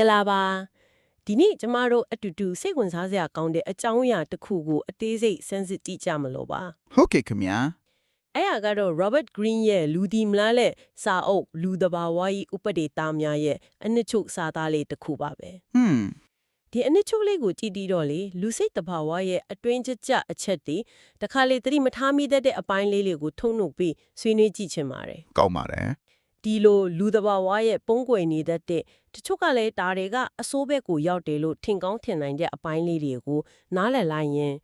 င်္ဂလာပါဒီနေ့ကျမတို့အတူတူစိတ်ဝင်စားစရာကောင်းတဲ့အကြောင်းအရာတစ်ခုကိုအသေးစိတ်စမ်းစစ်ကြည့်ကြမလို့ပါဟုတ်ကဲ့ခင်ဗျာအဲ့ဒါကတော့ Robert Greene ရဲ့လူဒီမလားလက်စာအုပ်လူတဘာဝကြီးဥပဒေသားများရဲ့အနှစ်ချုပ်စာသားလေးတစ်ခုပါပဲဟွန်းဒီအနှစ်ချုပ်လေးကိုကြည့်ပြီးတော့လေလူစိတ်တဘာဝရဲ့အတွင်းကျကျအချက်တွေတခါလေသတိမထားမိတတ်တဲ့အပိုင်းလေးတွေကိုထုံနှုတ်ပြီးဆွေးနွေးကြည့်ချင်ပါတယ်ကောင်းပါတယ် ဒီလိုလူတဘာဝရဲ့ပုံကွယ်နေတတ်တဲ့တချို့ကလည်းဒါတွေကအစိုးဘက်ကိုရောက်တယ်လို့ထင်ကောင်းထင်နိုင်တဲ့အပိုင်းလေးတွေကိုနားလည်လိုက်ရင်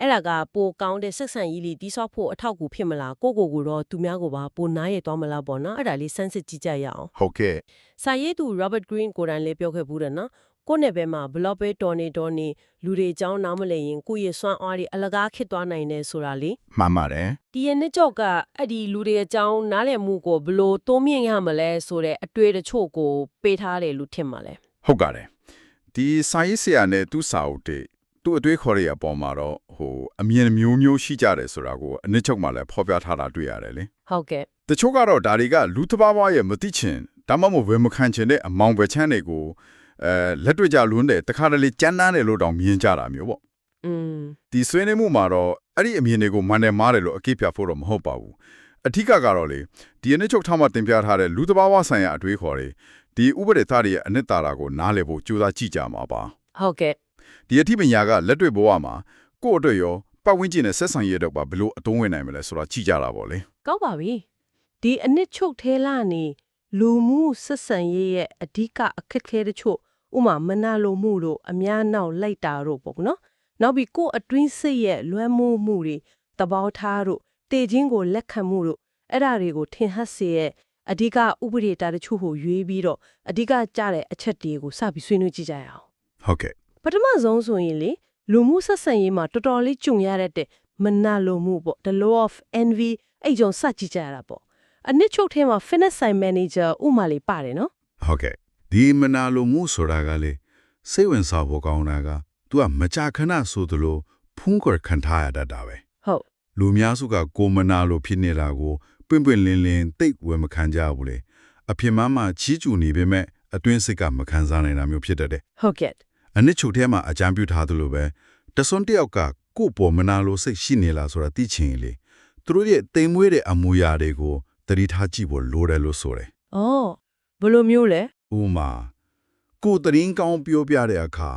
အဲ့ဒါကပိုကောင်းတဲ့ဆက်ဆံရေးလေးတိဆောက်ဖို့အထောက်အကူဖြစ်မလားကိုယ့်ကိုယ်ကိုတော့သူများကိုပါပိုနားရသွားမလားပေါ့နော်အဲ့ဒါလေးစမ်းစစ်ကြည့်ကြရအောင်ဟုတ်ကဲ့စာရေးသူ Robert Greene ကိုယ်တိုင်လည်းပြောခဲ့ဘူးတယ်နော် ကိုယ့်နယ်ပယ်မှာ blog ပဲတော်နေတော်နေလူတွေအကြောင်းနားမလည်ရင်ကိုယ့်ရဲ့စွမ်းအားတွေအလကားခစ်သွားနိုင်တယ်ဆိုတာလေမှန်ပါတယ်ဒီရနှစ်ကြော့ကအဲ့ဒီလူတွေအကြောင်းနားလည်မှုကိုဘယ်လို့တိုးမြင့်ရမလဲဆိုတဲ့အတွေ့အချို့ကိုပေးထားတယ်လို့ထင်ပါလဲဟုတ်ကဲ့ဒီစာရေးဆရာနဲ့သူ့စာအုပ်တွေသူ့အတွေ့ခေါ်ရတဲ့အပေါ်မှာတော့ဟိုအမြင်မျိုးမျိုးရှိကြတယ်ဆိုတာကိုအနည်းချုပ်မှလည်းဖော်ပြထားတာတွေ့ရတယ်လေဟုတ်ကဲ့တချို့ကတော့ဒါတွေကလူတစ်ပါးပါးရဲ့မသိချင်ဒါမှမဟုတ်ဝေမခံချင်တဲ့အမောင်ပဲချမ်းတွေကို အဲလက်တွေ့ကြလွန်းတယ်တခါတလေကြမ်းတမ်းတယ်လို့တောင်မြင်ကြတာမျိုးပေါ့อืมဒီဆွေးနွေးမှုမှာတော့အဲ့ဒီအမြင်တွေကိုမှန်တယ်မားတယ်လို့အကိပြဖို့တော့မဟုတ်ပါဘူးအထူးကတော့လေဒီအနည်းချုပ်ထားမှတင်ပြထားတဲ့လူတစ်ပါးပါးဆိုင်ရာအတွေးခေါ်တွေဒီဥပဒေသားတွေရဲ့အနှစ်သာရကိုနားလည်ဖို့ကြိုးစားကြည့်ကြမှာပါဟုတ်ကဲ့ဒီအထူးပညာကလက်တွေ့ဘဝမှာကိုယ့်အတွက်ရောပတ်ဝန်းကျင်နဲ့ဆက်ဆံရေးတော့ပါဘယ်လိုအသုံးဝင်နိုင်မလဲဆိုတာကြည့်ကြတာပေါ့လေကောက်ပါပြီဒီအနှစ်ချုပ်သေးလာနေလူမှုဆက်ဆံရေးရဲ့အဓိကအခက်အခဲတချို့ ဥမာမနာလိုမှုတို့အများနောက်လိုက်တာတို့ပေါ့နော်နောက်ပြီးကိုယ်အတွင်းစိတ်ရဲ့လွှမ်းမိုးမှုတွေတဘောထားတို့တည်ခြင်းကိုလက်ခံမှုတို့အဲ့ဒါတွေကိုထင်ဟပ်စေရဲ့အဓိကဥပဒေတာတချို့ကိုရွေးပြီးတော့အဓိကကြတဲ့အချက်တွေကိုစပြီးဆွေးနွေးကြည့်ကြရအောင်ဟုတ်ကဲ့ပထမဆုံးဆိုရင်လေလူမှုဆက်ဆံရေးမှာတော်တော်လေးကြုံရတဲ့မနာလိုမှုပေါ့ the law of envy အဲ့ကြောင့်စကြည့်ကြရတာပေါ့အနစ်ချုပ်ထဲမှာ fitness site manager ဥမာလေးပါတယ်နော်ဟုတ်ကဲ့ ဒီမနာလိုမှုဆိုတာကလေစိတ်ဝင်စားဖို့ကောင်းတာက तू ကမကြာခဏဆိုသလိုဖုံးကွယ်ခံထားရတတ်တာပဲဟုတ်လူများစုကကိုမနာလိုဖြစ်နေတာကိုပွင့်ပွင့်လင်းလင်းသိဝယ်မခံကြဘူးလေအဖြစ်မှန်မှချီးကျူနေပေမဲ့အတွင်းစိတ်ကမခံစားနိုင်တာမျိုးဖြစ်တတ်တယ်ဟုတ်ကဲ့အနစ်ချုပ်ထဲမှာအကြံပြုထားသလိုပဲတစွန်းတစ်ယောက်ကကိုယ့်ပေါ်မနာလိုစိတ်ရှိနေလားဆိုတာသိချင်ရင်လေသူတို့ရဲ့တိမ်မွေးတဲ့အမူအရာတွေကိုသတိထားကြည့်ဖို့လိုတယ်လို့ဆိုတယ်အော်ဘယ်လိုမျိုးလဲ ဥပမာကိုယ်တရင်ကောင်းပြောပြတဲ့အခါ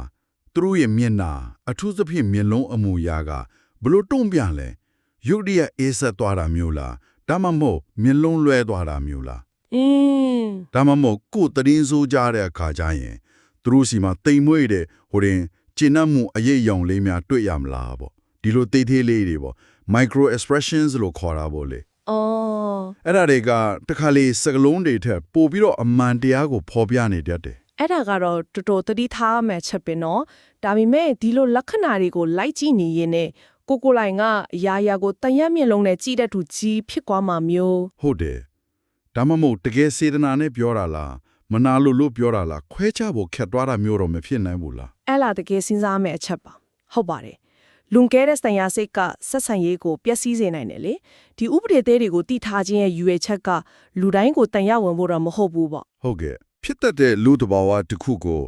သူတို့ရဲ့မျက်နှာအထူးသဖြင့်မျက်လုံးအမူအရာကဘလို့တုံ့ပြန်လဲရုတ်တရက်အေးဆက်သွားတာမျိုးလားဒါမှမဟုတ်မျက်လုံးလွဲသွားတာမျိုးလားအင်းဒါမှမဟုတ်ကိုယ်တရင်စိုးကြတဲ့အခါကျရင်သူတို့စီမှာတိမ်မွေးတဲ့ဟိုရင်ကျဉ်နှံ့မှုအရေးအယောင်လေးများတွေ့ရမလားပေါ့ဒီလိုတေးသေးလေးတွေပေါ့ micro expressions လို့ခေါ်တာပေါ့လေ အော်အဲ့ဒါတွေကတစ်ခါလေစကလုံးတွေထက်ပို့ပြီးတော့အမှန်တရားကိုဖော်ပြနေတတ်တယ်အဲ့ဒါကတော့တော်တော်သတိထားရမယ်ချက်ပင်နော်ဒါပေမဲ့ဒီလိုလက္ခဏာတွေကိုလိုက်ကြည့်နေရင်ねကိုကိုလိုင်ကအရာရာကိုတန်ရက်မျက်လုံးနဲ့ကြည့်တဲ့သူကြီးဖြစ်သွားမှာမျိုးဟုတ်တယ်ဒါမှမဟုတ်တကယ်စေတနာနဲ့ပြောတာလားမနာလို့လို့ပြောတာလားခွဲခြားဖို့ခက်သွားတာမျိုးတော့မဖြစ်နိုင်ဘူးလားအဲ့လာတကယ်စဉ်းစားမယ်အချက်ပါဟုတ်ပါတယ် လွန်ကဲတဲ့စံရစိတ်ကဆက်ဆံရေးကိုပျက်စီးစေနိုင်တယ်လေဒီဥပဒေသေးတွေကိုတိထားခြင်းရဲ့ယူရချက်ကလူတိုင်းကိုတန်ရဝင်ဖို့တော့မဟုတ်ဘူးပေါ့ဟုတ်ကဲ့ဖြစ်တတ်တဲ့လူတစ်ဘာဝတစ်ခုကို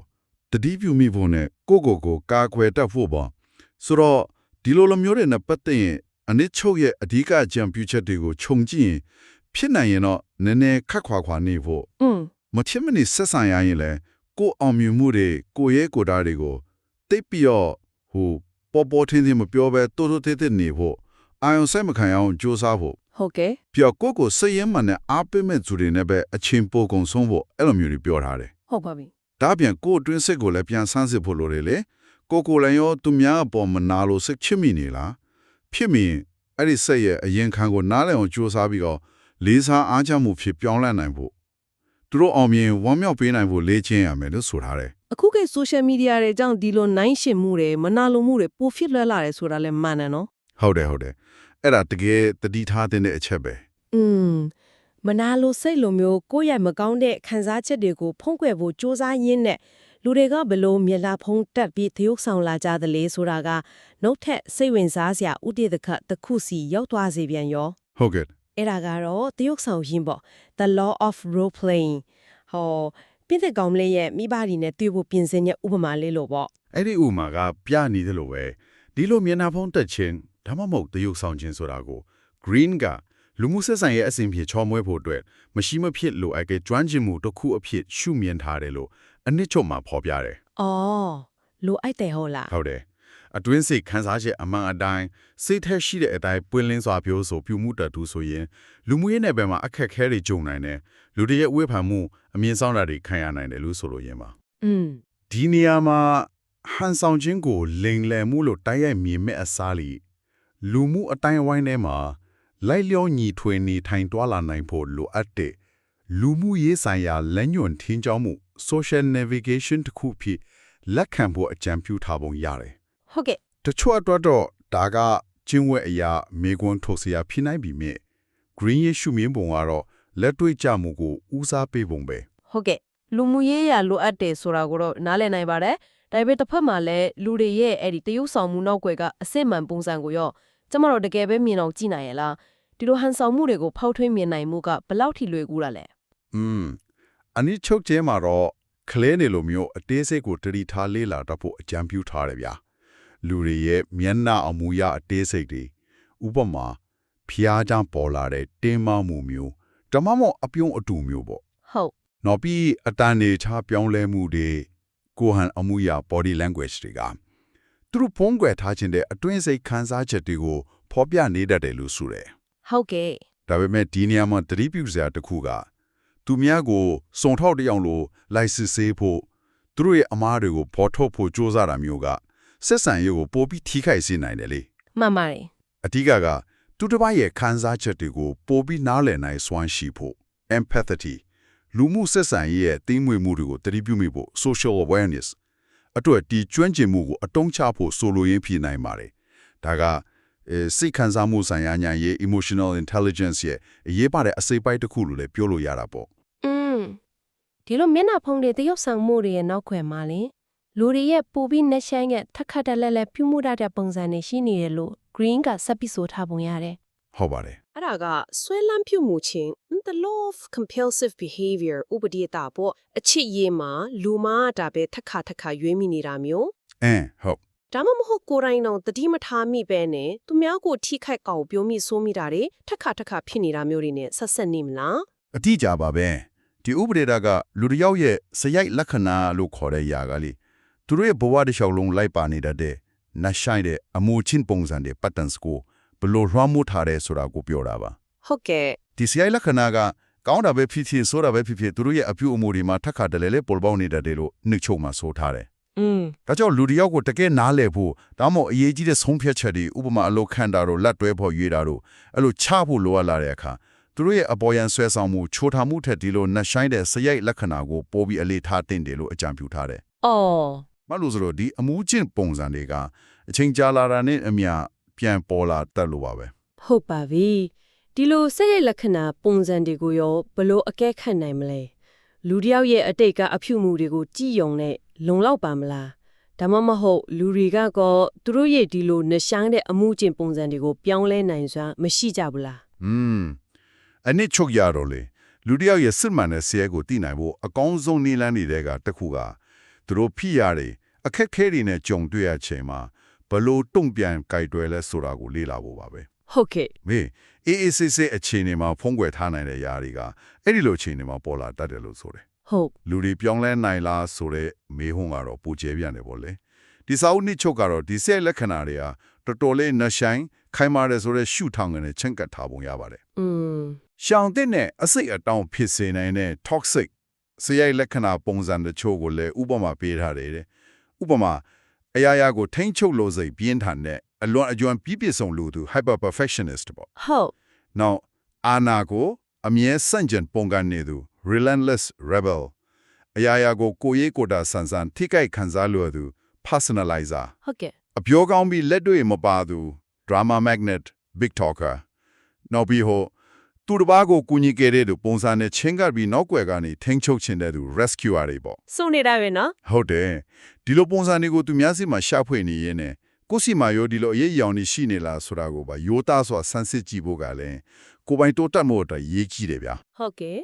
တတိပြုမိဖို့နဲ့ကိုယ့်ကိုယ်ကိုကာကွယ်တတ်ဖို့ပေါ့ဆိုတော့ဒီလိုလိုမျိုးတွေနဲ့ပတ်သက်ရင်အနစ်ချုပ်ရဲ့အဓိကကြံပြုချက်တွေကိုခြုံကြည့်ရင်ဖြစ်နိုင်ရင်တော့နည်းနည်းခက်ခွာခွာနေဖို့อืมမချစ်မနေဆက်ဆံရရင်လည်းကိုယ်အောင်မြင်မှုတွေကိုယ့်ရဲ့ကိုယ်သားတွေကိုတိတ်ပြီးတော့ဟို ပေါ်ပေါ်ထင်းထင်းမပြောဘဲတိုးတိုးသေးသေးနေဖို့အာယုံစိုက်မခံရအောင်ကြိုးစားဖို့ဟုတ်ကဲ့ပြီးတော့ကိုယ့်ကိုစိတ်ရင်းမှန်နဲ့အားပေးမဲ့သူတွေနဲ့ပဲအချင်းပိုကုန်ဆုံးဖို့အဲ့လိုမျိုးတွေပြောထားတယ်ဟုတ်ပါပြီဒါပြန်ကိုယ့်အတွင်းစိတ်ကိုလည်းပြန်ဆန်းစစ်ဖို့လိုတယ်လေကိုယ်ကိုယ်လည်းရောသူများအပေါ်မနာလို့စိတ်ချစ်မိနေလားဖြစ်မိရင်အဲ့ဒီစိတ်ရဲ့အရင်ခံကိုနားလည်အောင်ကြိုးစားပြီးတော့လေးစားအားချမှုဖြစ်ပြောင်းလဲနိုင်ဖို့သူတို့အောင်မြင်ဝမ်းမြောက်ပေးနိုင်ဖို့လေ့ကျင့်ရမယ်လို့ဆိုထားတယ် အခုက social media တွေကြောင့်ဒီလိုနိုင်ရှင်မှုတွေမနာလိုမှုတွေပိုဖြစ်လွှဲလာတယ်ဆိုတာလည်းမှန်တယ်နော် ဟုတ်တယ်ဟုတ်တယ်အဲ့ဒါတကယ်တတိထားတဲ့အချက်ပဲ อืมမနာလိုစိတ်လိုမျိုးကိုယ့်ရဲ့မကောင်းတဲ့ခံစားချက်တွေကိုဖုံးကွယ်ဖို့စ조사ရင်းနဲ့လူတွေကဘလို့မြေလာဖုံးတက်ပြီးသရုပ်ဆောင်လာကြသလဲဆိုတာကနှုတ်ထက်စိတ်ဝင်စားစရာဥတည်တဲ့ခတ်တစ်ခုစီရောက်သွားစေပြန်ရော ဟုတ်ကဲ့ အဲ့ဒါကတော့သရုပ်ဆောင်ရင်းပေါ့ the law of role playing ဟော ပြည့်တဲ့ကောင်လေးရဲ့မိဘတွေနဲ့တွေ့ဖို့ပြင်ဆင်တဲ့ဥပမာလေးလို့ပေါ့အဲ့ဒီဥမာကပြနေတယ်လို့ပဲဒီလိုမျက်နှာဖုံးတက်ခြင်းဒါမှမဟုတ်တရုပ်ဆောင်ခြင်းဆိုတာကို green ကလူမှုဆက်ဆံရေးအစဉ်ပြေချောမွေးဖို့အတွက်မရှိမဖြစ်လိုအပ်တဲ့ကျွမ်းကျင်မှုတစ်ခုအဖြစ်ရှုမြင်ထားတယ်လို့အနည်းချုပ်မှာဖော်ပြတယ်။အော်လိုအိုက်တယ်ဟုတ်လားဟုတ်တယ် အတွင်းစိတ်ခန်းစားချက်အမှန်အတိုင်းစိတ်ထဲရှိတဲ့အတိုင်းပွင့်လင်းစွာပြောဆိုပြုမှုတတ်သူဆိုရင်လူမှုရေးနယ်ပယ်မှာအခက်အခဲတွေကြုံနိုင်တယ်လူတွေရဲ့ဝေဖန်မှုအမြင်ဆောင်တာတွေခံရနိုင်တယ်လို့ဆိုလိုရင်းပါ။อืมဒီနေရာမှာဟန်ဆောင်ခြင်းကိုလိမ်လည်မှုလို့တိုက်ရိုက်မြင်မဲ့အစားလီလူမှုအတိုင်းအဝိုင်းထဲမှာလိုက်လျောညီထွေနေထိုင်တွာလာနိုင်ဖို့လိုအပ်တဲ့လူမှုရေးဆိုင်ရာလက်ညွန်ထင်းကြောင်းမှု social navigation တစ်ခုဖြစ်လက်ခံဖို့အကြံပြုထားပုံရတယ် ဟုတ်ကဲ့တချို့အတွက်တော့ဒါကကျင်းဝဲအရာမေကွန်းထုတ်စရာဖြစ်နိုင်ပြီမြင့် green ရရှုမြင်ပုံကတော့လက်တွေ့ကြမှုကိုဦးစားပေးပုံပဲဟုတ်ကဲ့လူမှုရေးရာလိုအပ်တယ်ဆိုတာကိုတော့နားလည်နိုင်ပါတယ်ဒါပေမဲ့တစ်ဖက်မှာလည်းလူတွေရဲ့အဲ့ဒီတရုပ်ဆောင်မှုနောက်ွယ်ကအစစ်မှန်ပုံစံကိုရောကျမတို့တကယ်ပဲမြင်အောင်ကြည့်နိုင်ရလားဒီလိုဟန်ဆောင်မှုတွေကိုဖောက်ထွင်းမြင်နိုင်မှုကဘလောက်ထိလွယ်ကူတာလဲอืมအနည်းချုပ်ကျဲမှာတော့ကလဲနေလိုမျိုးအသေးစိတ်ကိုတတိထားလေးလာတတ်ဖို့အကြံပြုထားတယ်ဗျာ လူတွေရဲ့မျက်နှာအမူအရအသေးစိတ်တွေဥပမာဖျားကြောင့်ပေါ်လာတဲ့တင်းမမှုမျိုးဓမ္မမောအပြုံးအတူမျိုးပေါ့ဟုတ်နောက်ပြီးအတန်နေချပြောင်းလဲမှုတွေကိုဟန်အမှုအရ body language တွေကသူတို့ဖုံးကွယ်ထားခြင်းတဲ့အတွင်းစိတ်ခံစားချက်တွေကိုဖော်ပြနေတတ်တယ်လို့ဆိုတယ်ဟုတ်ကဲ့ဒါပေမဲ့ဒီနေရာမှာသတိပြုစရာတစ်ခုကသူများကိုစုံထောက်တယောက်လိုလိုက်စစ်ဆေးဖို့သူတို့ရဲ့အမားတွေကိုပေါ်ထုတ်ဖို့ကြိုးစားတာမျိုးက ဆက်ဆံရေးကိုပိုပြီးထိခိုက်စေနိုင်တယ်လေမှန်ပါတယ်အဓိကကသူတစ်ပါးရဲ့ခံစားချက်တွေကိုပိုပြီးနားလည်နိုင်စွမ်းရှိဖို့ empathy လူမှုဆက်ဆံရေးရဲ့သိမ့်မွေမှုတွေကိုသတိပြုမိဖို့ social awareness အတွက်ဒီကျွမ်းကျင်မှုကိုအတုံးချဖို့ဆိုလိုရင်းဖြစ်နိုင်ပါတယ်ဒါကအဲစိတ်ခံစားမှုဆိုင်ရာဉာဏ်ရေး emotional intelligence ရဲ့အရေးပါတဲ့အစိပ်ပိုင်းတစ်ခုလို့လည်းပြောလို့ရတာပေါ့อืมဒီလိုမျက်နှာဖုံးတွေတရုပ်ဆောင်မှုတွေရဲ့နောက်ွယ်မှာလေ လူတွေရဲ့ပူပြီးနှက်ဆိုင်တဲ့ထက်ခတ်တက်လက်လက်ပြုမှုတတ်တဲ့ပုံစံတွေရှိနေတယ်လို့ green ကစပ်ပြီးဆိုထားပုံရတယ်ဟုတ်ပါတယ်အဲ့ဒါကဆွဲလန်းပြုမှုချင်း the law of compulsive behavior ဥပဒေတာပေါ့အချစ်ရေးမှာလူမားတာပဲထက်ခါထက်ခါရွေးမိနေတာမျိုးအင်းဟုတ်ဒါမှမဟုတ်ကိုယ်တိုင်တော့တတိမထားမိပဲနဲ့သူများကိုထိခိုက်ကောင်ပြောမိဆိုးမိတာတွေထက်ခါထက်ခါဖြစ်နေတာမျိုးတွေနဲ့ဆက်ဆက်နေမလားအတိအကျပါပဲဒီဥပဒေတာကလူတစ်ယောက်ရဲ့စရိုက်လက္ခဏာလို့ခေါ်တဲ့ຢာကလေ သူတို့ရဲ့ဘဝတစ်လျှောက်လုံးလိုက်ပါနေတဲ့တဲ့နတ်ဆိုင်တဲ့အမူချင်းပုံစံတွေ patterns ကိုဘယ်လို့လွှမ်းမိုးထားတယ်ဆိုတာကိုပြောတာပါဟုတ်ကဲ့ဒီစရိုက်လက္ခဏာကကောင်းတာပဲဖြစ်ဖြစ်ဆိုးတာပဲဖြစ်ဖြစ်သူတို့ရဲ့အပြုအမူတွေမှာထက်ခါတလဲလဲပေါ်ပေါက်နေတတ်တယ်လို့နှိမ့်ချုပ်မှာဆိုထားတယ်อืมဒါကြောင့်လူတစ်ယောက်ကိုတကယ်နားလည်ဖို့ဒါမှမဟုတ်အရေးကြီးတဲ့ဆုံးဖြတ်ချက်တွေဥပမာအလုပ်ခံတာတို့လက်တွဲဖို့ရွေးတာတို့အဲ့လိုချဖို့လိုအပ်လာတဲ့အခါသူတို့ရဲ့အပေါ်ယံဆွဲဆောင်မှုချိုထားမှုထက်ဒီလိုနှဆိုင်တဲ့စရိုက်လက္ခဏာကိုပိုပြီးအလေးထားတင်တယ်လို့အကြံပြုထားတယ်အော်။ မလို့ဆိုတော့ဒီအမှုချင်းပုံစံတွေကအချိန်ကြာလာတာနဲ့အမျှပြန်ပေါ်လာတတ်လို့ပါပဲဟုတ်ပါပြီဒီလိုစက်ရိုက်လက္ခဏာပုံစံတွေကိုရောဘလို့အကဲခတ်နိုင်မလဲလူတစ်ယောက်ရဲ့အတိတ်ကအဖြူမှုတွေကိုကြည်ယုံနဲ့လုံလောက်ပါမလားဒါမှမဟုတ်လူတွေကကောသူတို့ရဲ့ဒီလိုနှဆိုင်တဲ့အမှုကျင့်ပုံစံတွေကိုပြောင်းလဲနိုင်စွမ်းမရှိကြဘူးလား။อืมအနစ်ချုပ်ရတော့လေလူတစ်ယောက်ရဲ့စစ်မှန်တဲ့ဆဲကိုသိနိုင်ဖို့အကောင်းဆုံးနည်းလမ်းတွေကတစ်ခုက သူတို့ဖိရတယ်အခက်ခဲတွေနဲ့ကြုံတွေ့ရချိန်မှာဘလို့တုံ့ပြန်ကြိုက်တွယ်လဲဆိုတာကိုလေ့လာဖို့ပါပဲ ဟုတ်ကဲ့ ။မေးအေးအေးဆေးဆေးအခြေအနေမှာဖုံးကွယ်ထားနိုင်တဲ့ຢာတွေကအဲ့ဒီလိုအခြေအနေမှာပေါ်လာတတ်တယ်လို့ဆိုတယ် ဟုတ် လူတွေပြောင်းလဲနိုင်လားဆိုတဲ့မေးခွန်းကတော့ပူကျဲပြန်တယ်ပေါ့လေဒီစာအုပ်နှစ်ချုပ်ကတော့ဒီဆက်လက္ခဏာတွေကတော်တော်လေးနှဆိုင်ခိုင်မာတယ်ဆိုတဲ့ရှုထောင်ကနေချင့်ကပ်ထားပုံရပါတယ် อืม ရှောင်တဲ့နဲ့အစိတ်အတောင်ဖြစ်စေနိုင်တဲ့ toxic စရိုက်လက္ခဏာပုံစံတချို့ကိုလည်းဥပမာပေးထားတယ်တဲ့ဥပမာအရာရာကိုထိမ့်ချုပ်လို့စိတ်ပြင်းထန်တဲ့အလွန်အကျွမ်းပြည့်ပြည့်စုံလူသူ hyper perfectionist ပေါ့ဟုတ်နောက်အာနာကိုအမြဲစန့်ကျင်ပုံကနေသူ relentless rebel အရာရာကိုကိုယ်ရေးကိုယ်တာဆန်ဆန်ထိကိုက်ခံစားလို့သူ personalizer ဟုတ်ကဲ့အပြောကောင်းပြီးလက်တွေ့မပါသူ drama magnet big talker နောက်ပြီးဟို သူတစ်ပါးကိုကူညီခဲ့တဲ့သူပုံစံနဲ့ချင်းကပ်ပြီးနောက်ွယ်ကနေထိန်းချုပ်ခြင်းတဲ့သူ rescuer တွေပေါ့စုံနေတာပဲနော်ဟုတ်တယ်ဒီလိုပုံစံတွေကိုသူများစီမှာရှာဖွေနေရင်းနဲ့ကိုယ့်စီမှာရောဒီလိုအရေးအယောင်နေရှိနေလားဆိုတာကိုပါရိုးသားစွာဆန်းစစ်ကြည့်ဖို့ကလည်းကိုယ်ပိုင်တိုးတက်မှုအတွက်ရေးကြည့်တယ်ဗျာဟုတ်ကဲ့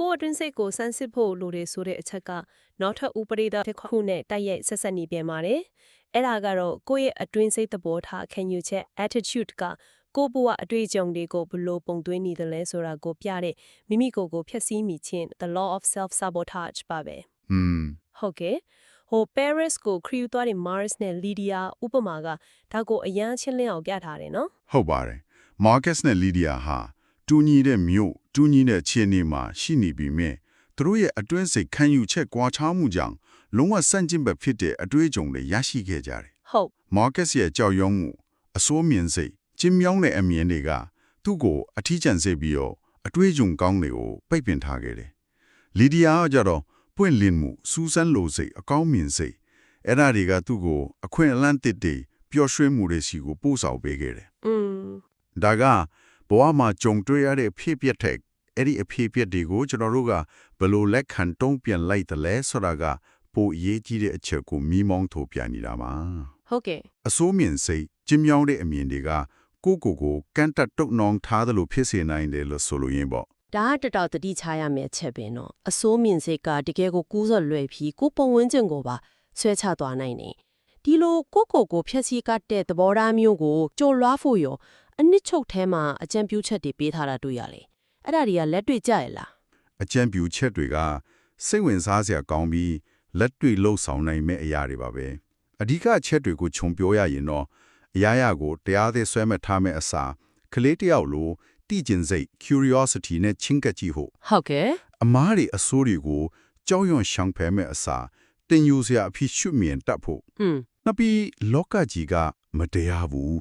ကိုယ့်အတွင်းစိတ်ကိုစမ်းစစ်ဖို့လိုတယ်ဆိုတဲ့အချက်ကနောက်ထပ်ဥပဒေတစ်ခုနဲ့တိုက်ရိုက်ဆက်ဆက်နေပြန်ပါတယ်။အဲ့ဒါကတော့ကိုယ့်ရဲ့အတွင်းစိတ်သဘောထားခံယူချက် attitude က ကိုယ့်ဘဝအတွေ့အကြုံတွေကိုဘယ်လိုပုံသွင်းနေတယ်လဲဆိုတာကိုပြတဲ့မိမိကိုယ်ကိုဖျက်ဆီးမိခြင်း the law of self sabotage ပါပဲ။อืมဟုတ်ကဲ့ဟို Paris ကိုခရီးသွားတဲ့ Mars နဲ့ Lydia ဥပမာကဒါကိုအရန်ချင်းလင်းအောင်ပြထားတယ်နော်ဟုတ်ပါတယ်မာကက်စ်နဲ့လီဒီယာဟာတူညီတဲ့မြို့တူညီတဲ့ခြေအနေမှာရှိနေပြီးမြဲသူတို့ရဲ့အတွင်းစိတ်ခံယူချက်ကွာခြားမှုကြောင့်လုံးဝဆန့်ကျင်ဘက်ဖြစ်တဲ့အတွေ့အကြုံတွေရရှိခဲ့ကြတယ်ဟုတ်မာကက်စ်ရဲ့ကြောက်ရွံ့မှုအစိုးမြင်စိတ် ကျင်းမြောင်းတဲ့အမြင်တွေကသူ့ကိုအထီးကျန်စေပြီးတော့အတွေ့အကြုံကောင်းတွေကိုပိတ်ပင်ထားခဲ့တယ်လီဒီယာကကြတော့ပွင့်လင်းမှုစူးစမ်းလိုစိတ်အကောင်းမြင်စိတ်အဲ့ဒါတွေကသူ့ကိုအခွင့်အလန်းတစ်တွေပျော်ရွှင်မှုတွေစီကိုပို့ဆောင်ပေးခဲ့တယ်อืมဒါကဘဝမှာကြုံတွေ့ရတဲ့အဖြစ်အပျက်တဲ့အဲ့ဒီအဖြစ်အပျက်တွေကိုကျွန်တော်တို့ကဘယ်လိုလက်ခံတုံ့ပြန်လိုက်တယ်လဲဆိုတာကပိုအရေးကြီးတဲ့အချက်ကိုမိမောင်းထုတ်ပြနေတာပါဟုတ်ကဲ့အစိုးမြင်စိတ်ကျင်းမြောင်းတဲ့အမြင်တွေက ကိုယ့်ကိုယ်ကိုကန့်တက်တုံနှောင်ထားတယ်လို့ဖြစ်စေနိုင်တယ်လို့ဆိုလိုရင်းပေါ့ဒါကတော်တော်တတိချရမယ့်ချက်ပဲနော်အစိုးမြင့်စိတ်ကတကယ်ကိုကူးစော်လွယ်ပြီးကိုပုံဝန်းကျင်ကိုပါဆွဲချသွားနိုင်တယ်ဒီလိုကိုကိုကိုဖြက်စီကတ်တဲ့သဘောထားမျိုးကိုကြိုလွားဖို့ရောအနှစ်ချုပ်ထဲမှာအကြံပြုချက်တွေပေးထားတာတွေ့ရလေအဲ့ဒါတွေကလက်တွေ့ကြရလားအကြံပြုချက်တွေကစိတ်ဝင်စားစရာကောင်းပြီးလက်တွေ့လှုပ်ဆောင်နိုင်မယ့်အရာတွေပါပဲအဓိကအချက်တွေကိုခြုံပြောရရင်တော့ အရာရာကိုတရားသေးဆွဲမဲ့ထားမဲ့အစားကလေးတစ်ယောက်လိုတိကျင်စိတ် curiosity နဲ့ချင်းကပ်ကြည့်ဖို့ဟုတ်ကဲ့အမားတွေအဆိုးတွေကိုကြောက်ရွံ့ရှောင်ဖယ်မဲ့အစားတင်ယူစရာအဖြစ်ရှုမြင်တတ်ဖို့อืมနောက်ပြီးလောကကြီးကမတရားဘူး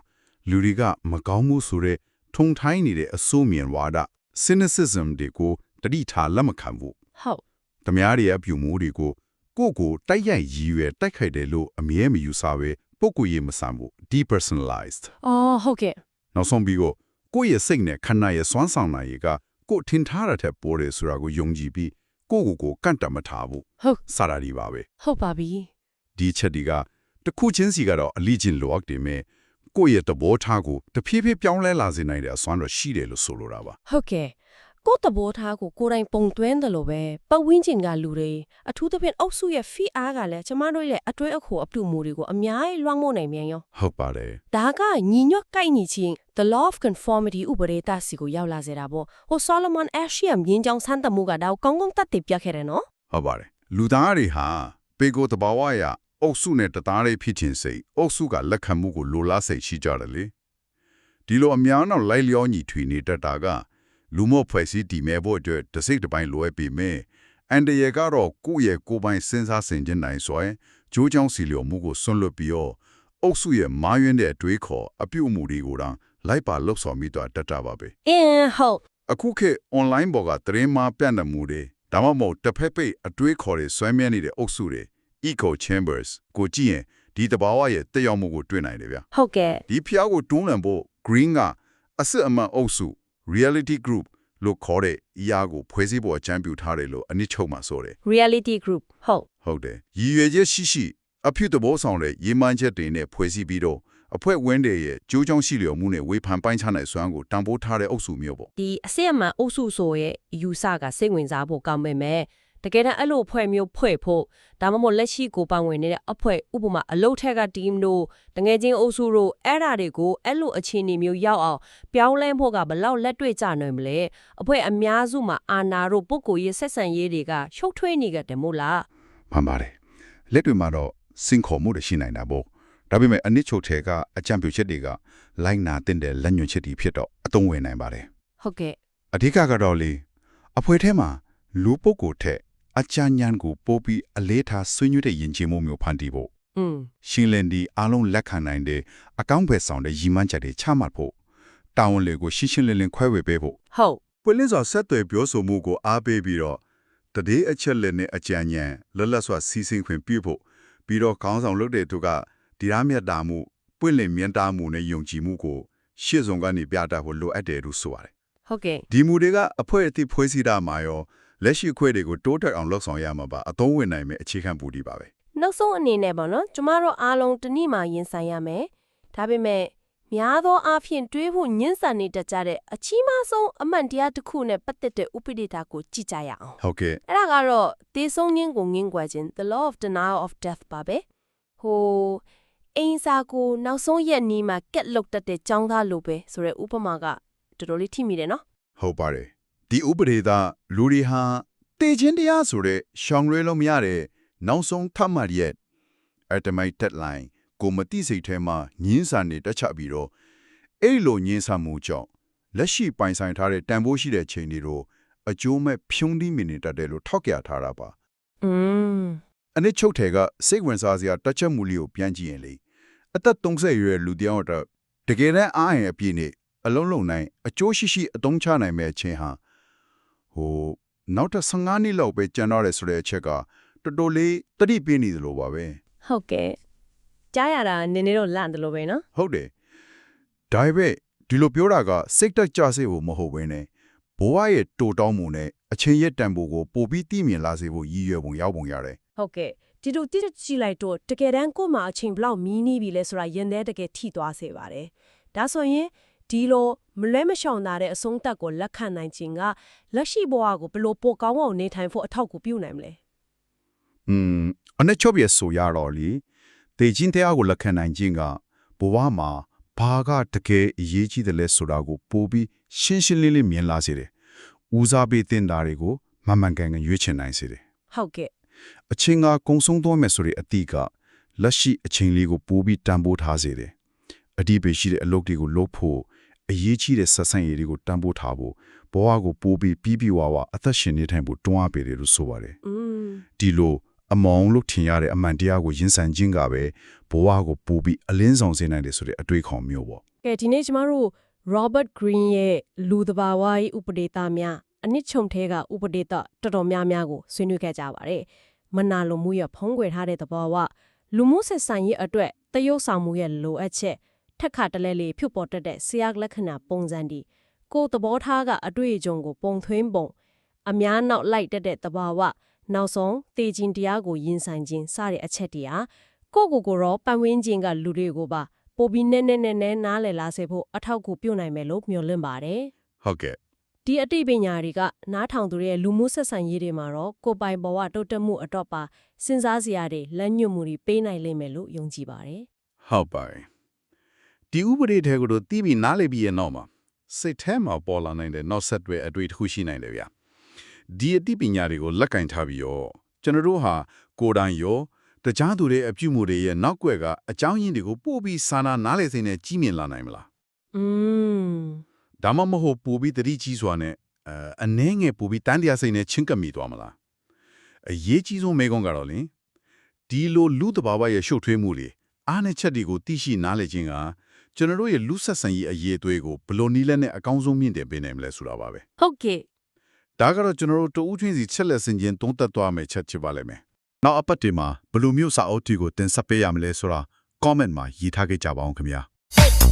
လူတွေကမကောင်းမှုဆိုတဲ့ထုံထိုင်းနေတဲ့အဆိုးမြင်ဝါဒ cynicism တွေကိုတတိထားလက်မခံဘူးဟုတ်။တမားတွေရဲ့အပြုမူတွေကိုကိုယ့်ကိုတိုက်ရိုက်ရည်ရွယ်တိုက်ခိုက်တယ်လို့အမြဲမယူဆပဲ ပုဂ္ဂိုလ်ရေးမဆန်ဘူး depersonalized အော်ဟုတ်ကဲ့နောက်ဆုံးပြီးကိုကိုယ့်ရဲ့စိတ်နဲ့ခန္ဓာရဲ့စွမ်းဆောင်နိုင်ရကကိုယ်ထင်ထားတဲ့ပေါ်တယ်ဆိုတာကိုယုံကြည်ပြီးကိုယ့်ကိုယ်ကိုကန့်တတ်မထားဘူးဟုတ်စတာဒီပါပဲဟုတ်ပါပြီဒီချက်ဒီကတစ်ခုချင်းစီကတော့အလိချင်းလိုအပ်တယ်မဲ့ကိုယ့်ရဲ့သဘောထားကိုတဖြည်းဖြည်းပြောင်းလဲလာစေနိုင်တဲ့အစွမ်းတော့ရှိတယ်လို့ဆိုလိုတာပါဟုတ်ကဲ့ ကိုယ့်တဘောထားကိုကိုယ်တိုင်ပုံသွင်းတယ်လို့ပဲပတ်ဝန်းကျင်ကလူတွေအထူးသဖြင့်အုပ်စုရဲ့ fee အားကလည်းကျမတို့ရဲ့အတွဲအခိုအပြုမှုတွေကိုအများကြီးလွှမ်းမိုးနိုင်မြန်ရောဟုတ်ပါတယ်ဒါကညီညွတ်ကိုက်ညီချင်း the law of conformity ဥပဒေတစီကိုရောက်လာစေတာပေါ့ဟို Solomon Ash ရဲ့မြင်းကြောင်ဆန်းတမှုကဒါကိုကောင်းကောင်းတတ်တည်ပြခဲ့တယ်နော်ဟုတ်ပါတယ်လူသားတွေဟာပေကိုတဘာဝရအုပ်စုနဲ့တသားလေးဖြစ်ခြင်းစိတ်အုပ်စုကလက်ခံမှုကိုလိုလားစိတ်ရှိကြတယ်လေဒီလိုအများနောက်လိုက်လျောညီထွေနေတတ်တာက လူမို့ဖွဲ့စည်းတည်မဲ့ဖို့အတွက်တစ်စိတ်တစ်ပိုင်းလိုအပ်ပေမဲ့အန်တရကတော့ကိုယ့်ရဲ့ကိုယ်ပိုင်စဉ်းစားဆင်ခြင်နိုင်စွာဂျိုးချောင်းစီလျော်မှုကိုဆွန့်လွတ်ပြီးတော့အုပ်စုရဲ့မာယွင်းတဲ့အတွေးခေါ်အပြုအမူတွေကိုတောင်လိုက်ပါလှုပ်ဆောင်မိတော့တတ်တာပါပဲအင်းဟုတ်အခုခေတ် online ပေါ်ကသတင်းမှာပြန့်နှံ့မှုတွေဒါမှမဟုတ်တစ်ဖက်ပိတ်အတွေးခေါ်တွေဆွဲမြဲနေတဲ့အုပ်စုတွေ echo chambers ကိုကြည့်ရင်ဒီတဘာဝရဲ့တက်ရောက်မှုကိုတွေ့နိုင်တယ်ဗျဟုတ်ကဲ့ဒီဖျားကိုတွန်းလှန်ဖို့ green ကအစစ်အမှန်အုပ်စု reality group လို့ခေါ်တဲ့အရာကိုဖွဲ့စည်းဖို့အကြံပြုထားတယ်လို့အနည်းချုပ်မှဆိုတယ် reality group ဟုတ်ဟုတ်တယ်ရည်ရွယ်ချက်ရှိရှိအဖြစ်တဘောဆောင်တဲ့ရေးမှန်းချက်တွေနဲ့ဖွဲ့စည်းပြီးတော့အဖွဲ့ဝင်းတွေရဲ့ကြိုးကြောင်းရှိလျော်မှုနဲ့ဝေဖန်ပိုင်းခြားနိုင်စွမ်းကိုတံပိုးထားတဲ့အုပ်စုမျိုးပေါ့ဒီအစစ်အမှန်အုပ်စုဆိုရဲ့ယူဆကစိတ်ဝင်စားဖို့ကောင်းပေမဲ့ တကယ်တမ်းအဲ့လိုဖွဲ့မျိုးဖွဲ့ဖို့ဒါမှမဟုတ်လက်ရှိကိုပန်ဝင်နေတဲ့အဖွဲဥပမာအလုတ်ထက်က team တို့တငယ်ချင်းအုပ်စုတို့အဲ့ဓာတွေကိုအဲ့လိုအခြေအနေမျိုးရောက်အောင်ပြောင်းလဲဖို့ကဘလောက်လက်တွေ့ကြနိုင်မလဲအဖွဲအများစုမှာအာနာတို့ပုဂ္ဂိုလ်ရေးဆက်ဆံရေးတွေကရှုပ်ထွေးနေကြတယ်မို့လားမှန်ပါတယ်လက်တွေမှာတော့စင်ခေါ်မှုတွေရှိနိုင်တာပေါ့ဒါပေမဲ့အနစ်ချုပ်ထဲကအကြံပြုချက်တွေကလိုက်နာတဲ့တဲ့လက်ညွှန်ချက်တွေဖြစ်တော့အသုံးဝင်နိုင်ပါတယ်ဟုတ်ကဲ့အဓိကကတော့လေအဖွဲထဲမှာလူပုဂ္ဂိုလ်ထက် အချာဉာဏ်ကိုပို့ပြီးအလေးထားဆွေးနွေးတဲ့ယဉ်ကျေးမှုမျိုးဖန်တီးဖို့อืมရှင်းလင်းဒီအားလုံးလက်ခံနိုင်တဲ့အကောင့်ပဲဆောင်တဲ့ရည်မှန်းချက်တွေချမှတ်ဖို့တာဝန်တွေကိုရှင်းရှင်းလင်းလင်းခွဲဝေပေးဖို့ဟုတ်ပွင့်လင်းစွာဆက်သွယ်ပြောဆိုမှုကိုအားပေးပြီးတော့တတိအချက်လက်နဲ့အကြံဉာဏ်လွတ်လပ်စွာစီစဉ်ခွင့်ပြုဖို့ပြီးတော့ခေါင်းဆောင်လုပ်တဲ့သူကဒီရမြတ်တာမှုပွင့်လင်းမြတ်တာမှုနဲ့ယုံကြည်မှုကိုရှေ့ဆုံးကနေပြတာဖို့လိုအပ်တယ်လို့ဆိုပါတယ်ဟုတ်ကဲ့ဒီမူတွေကအဖွဲအသည့်ဖွဲ့စည်းတာမှာရော လက်ရှိခွဲတွေကိုတိုးတက်အောင်လုပ်ဆောင်ရမှာပါအသုံးဝင်နိုင်မယ့်အခြေခံပူတည်ပါပဲနောက်ဆုံးအနေနဲ့ပေါ့နော်ကျမတို့အားလုံးတနည်းမှရင်ဆိုင်ရမယ်ဒါပေမဲ့များသောအားဖြင့်တွေးဖို့ညှင်းဆန်နေတတ်ကြတဲ့အချီးမဆုံးအမှန်တရားတစ်ခုနဲ့ပတ်သက်တဲ့ဥပဒေတာကိုကြည့်ကြရအောင်ဟုတ်ကဲ့အဲ့ဒါကတော့သေဆုံးခြင်းကိုငင်းကွယ်ခြင်း the law of denial of death ပါပဲဟိုအိမ်စာကိုနောက်ဆုံးရက်နီးမှာကက်လုတ်တတ်တဲ့ចောင်းသားလိုပဲဆိုတဲ့ဥပမာကတော်တော်လေးထိမိတယ်နော်ဟုတ်ပါတယ် ဒီဥပဒေသားလူတွေဟာတေခြင်းတရားဆိုတဲ့ရှောင်ရွေးလို့မရတဲ့နောက်ဆုံးထပ်မှတ်ရက် ultimate deadline ကိုမတိစိတ်ထဲမှာညင်းဆန်နေတက်ချပြီးတော့အဲ့လိုညင်းဆန်မှုကြောင့်လက်ရှိပိုင်ဆိုင်ထားတဲ့တန်ဖိုးရှိတဲ့ချိန်တွေတို့အကျိုးမဲ့ဖြုံးသီးမိနေတတ်တယ်လို့ထောက်ပြထားတာပါอืมအနစ်ချုပ်ထဲကစိတ်ဝင်စားစရာတက်ချက်မှုလေးကိုပြန်ကြည့်ရင်လေအသက်30ရွယ်လူတစ်ယောက်တော့တကယ်တမ်းအားရင်အပြည့်နဲ့အလုံးလုံးနိုင်အကျိုးရှိရှိအသုံးချနိုင်မဲ့အချင်းဟာ ဟိုနောက်ထပ်15နှစ်လောက်ပဲကျန်တော့တယ်ဆိုတဲ့အချက်ကတော်တော်လေးတတိပြင်းနေသလိုပါပဲဟုတ်ကဲ့ကြားရတာနည်းနည်းတော့လန့်တယ်လို့ပဲနော်ဟုတ်တယ်ဒါပေမဲ့ဒီလိုပြောတာကစိတ်တက်ကြစေဖို့မဟုတ်ဘဲနဲ့ဘဝရဲ့တိုးတောင်းမှုနဲ့အချင်းရဲ့တန်ဖိုးကိုပိုပြီးသိမြင်လာစေဖို့ရည်ရွယ်ပုံရောက်ပုံရတယ်ဟုတ်ကဲ့ဒီလိုတိကျကြည့်လိုက်တော့တကယ်တမ်းကို့မှာအချိန်ဘလောက်မီးနီးပြီလဲဆိုတာရင်ထဲတကယ်ထိသွားစေပါတယ်ဒါဆိုရင်ဒီလို မလဲမရှောင်တာတဲ့အဆုံးသက်ကိုလက်ခံနိုင်ခြင်းကလက်ရှိဘဝကိုဘယ်လို့ပိုကောင်းအောင်နေထိုင်ဖို့အထောက်အကူပြုနိုင်မလဲอืมအနှစ်ချုပ်ပြဆိုရတော့လေတေချင်းတရားကိုလက်ခံနိုင်ခြင်းကဘဝမှာဘာကတကယ်အရေးကြီးတယ်လဲဆိုတာကိုပိုပြီးရှင်းရှင်းလင်းလင်းမြင်လာစေတယ်။ဦးစားပေးတင်တာတွေကိုမမှန်ကန်ကန်ရွေးချယ်နိုင်စေတယ်ဟုတ်ကဲ့။အချင်းကကုံဆုံးသွားမယ်ဆိုတဲ့အတိကလက်ရှိအချင်းလေးကိုပိုပြီးတန်ဖိုးထားစေတယ်။အဒီပေရှိတဲ့အလုပ်တွေကိုလုပ်ဖို့ အရေးကြီးတဲ့ဆက်ဆံရေးတွေကိုတန်ဖိုးထားဖို့ဘဝကိုပိုပြီးပြီးပြီးဝါဝါအသက်ရှင်နေထိုင်ဖို့တွန်းအားပေးတယ်လို့ဆိုပါတယ်။อืมဒီလိုအမောင်လို့ထင်ရတဲ့အမှန်တရားကိုရင်ဆိုင်ခြင်းကပဲဘဝကိုပူပြီးအလင်းဆောင်စေနိုင်တယ်ဆိုတဲ့အတွေးခေါ်မျိုးပေါ့ကဲဒီနေ့ကျမတို့ Robert Greene ရဲ့လူသဘာဝရေးဥပဒေသားများအနစ်ချုံထဲကဥပဒေသားတော်တော်များများကိုဆွေးနွေးခဲ့ကြပါတယ်မနာလိုမှုရဖုံးကွယ်ထားတဲ့သဘောဝလူမှုဆက်ဆံရေးအတွက်တရုပ်ဆောင်မှုရဲ့လိုအပ်ချက် ထက်ခါတလဲလေးဖြစ်ပေါ်တတ်တဲ့ဆရာလက္ခဏာပုံစံဒီကိုယ်သဘောထားကအတွေ့အကြုံကိုပုံသွင်းပုံအများနောက်လိုက်တတ်တဲ့သဘာဝနောက်ဆုံးတေခြင်းတရားကိုရင်ဆိုင်ခြင်းစတဲ့အချက်တရားကိုယ့်ကိုယ်ကိုယ်ရောပတ်ဝန်းကျင်ကလူတွေကိုပါပိုပြီးနဲ့နဲ့နဲ့နဲ့နားလည်လာစေဖို့အထောက်အကူပြုနိုင်မယ်လို့မျှော်လင့်ပါတယ်ဟုတ်ကဲ့။ဒီအသိပညာတွေကနားထောင်သူတွေရဲ့လူမှုဆက်ဆံရေးတွေမှာတော့ကိုယ်ပိုင်ဘဝတိုးတက်မှုအတော့ပါစဉ်းစားစရာတွေလက်ညှို့မှုတွေပေးနိုင်လိမ့်မယ်လို့ယုံကြည်ပါတယ်ဟုတ်ပါတယ် ဒီဥပဒေထဲကိုတော့တီးပြီးနားလေပြီးရတော့မှာစိတ်ထဲမှာပေါ်လာနိုင်တဲ့နောက်ဆက်တွဲအတွေ့တစ်ခုရှိနိုင်တယ်ဗျာဒီအသိပညာတွေကိုလက်ကင်ထားပြီးတော့ကျွန်တော်တို့ဟာကိုယ်တိုင်ရောတခြားသူတွေအပြုမှုတွေရဲ့နောက်ွယ်ကအကြောင်းရင်းတွေကိုပို့ပြီးစာနာနားလေစိတ်နဲ့ကြီးမြင်လာနိုင်မလား။อืมဒါမှမဟုတ်ပူပြီးတတိကြီးစွာနဲ့အဲအနှဲငယ်ပူပြီးတန်းတရားစိတ်နဲ့ချင်းကပ်မိသွားမလားအရေးကြီးဆုံးမေကုန်းကတော့လင်ဒီလိုလူတဘာဝရဲ့ရှုပ်ထွေးမှုတွေအားနဲ့ချက်တွေကိုသိရှိနားလည်ခြင်းက ကျွန်တော်တို့ရဲ့လူဆက်ဆံရေးအရေးအသွေးကိုဘယ်လိုနည်းလဲနဲ့အကောင်းဆုံးမြင့်တင်ပေးနိုင်မလဲဆိုတာပါပဲဟုတ်ကဲ့ဒါကတော့ကျွန်တော်တို့တူးချင်းစီချက်လက်စင်ချင်းသုံးသက်သွားမယ်ချက်ချပါလိမ့်မယ်နောက်အပတ်ဒီမှာဘယ်လိုမျိုးစာအုပ်တွေကိုတင်ဆက်ပေးရမလဲဆိုတာ comment မှာရေးထားခဲ့ကြပါအောင်ခင်ဗျာ Wow.